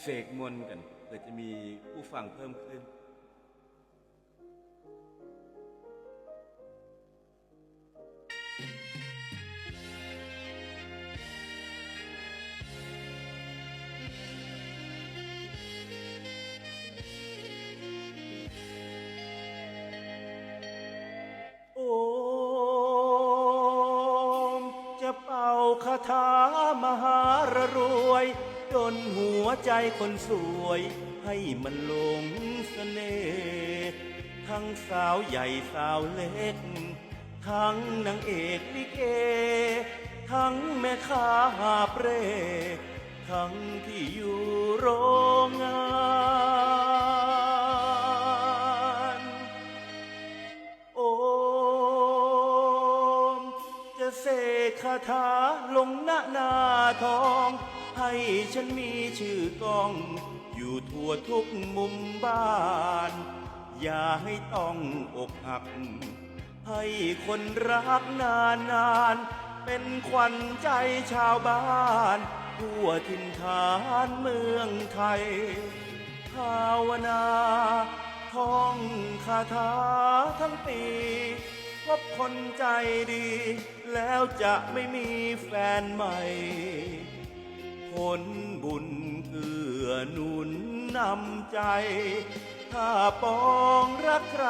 เสกมนกันเพื่อจะมีผู้ฟังเพิ่มขึ้นโอมจะเป่าคาถามหารรวย ดนหัวใจคนสวย ให้มันหลงเสน่ห์ทั้งสาวใหญ่สาวเล็ก ทั้งนางเอกลิเก ทั้งแม่ค้าหาบเร่ทั้งที่อยู่โรงงานโอม จะเสกคาถาลงหน้าหน้าทอง ให้ฉันมีชื่อกล้อง อยู่ทั่วทุกมุมบ้าน อย่าให้ต้องอกหัก ให้คนรักนานนานๆเป็นขวัญใจชาวบ้านทั่วถิ่นฐานเมืองไทย ภาวนาท่องคาถาทั้งปีพบคนใจดี แล้วจะไม่มีแฟนใหม่ ผลบุญเกื้อหนุนนำใจ ถ้าปองรักใคร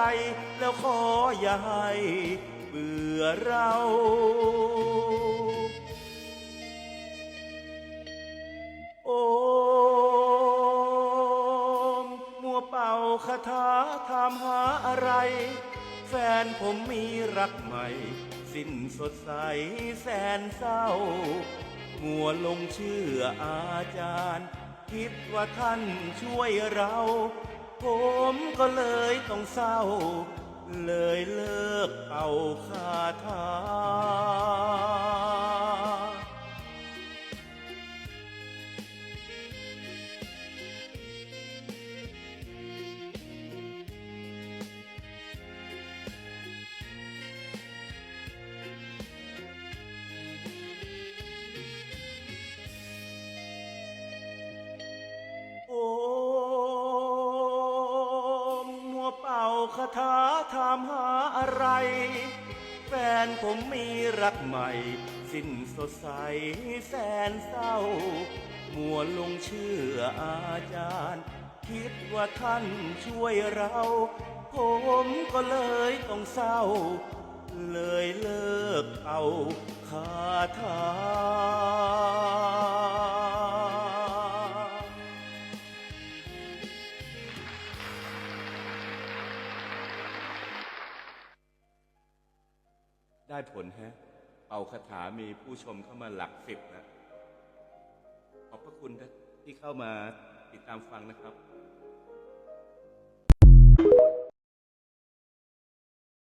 แล้วขออย่าให้เบื่อเราโอม มัวเป่าคาถาถามหาอะไร แฟนผมมีรักใหม่ สิ้นสดใสแสนเศร้า มัวลงเชื่ออาจารย์ คิดว่าท่านช่วยเรา ผมก็เลยต้องเศร้า เลยเลิกเอาคาถา คาถาถามหาอะไร แฟนผมมีรักใหม่ สิ้นสดใสแสนเศร้า มัวลงเชื่ออาจารย์ คิดว่าท่านช่วยเรา ผมก็เลยต้องเศร้า เลยเลิกเอาคาถา ได้ผลฮะ เอาคาถามีผู้ชมเข้ามาหลักสิบนะ ขอบพระคุณที่เข้ามาติดตามฟังนะครับ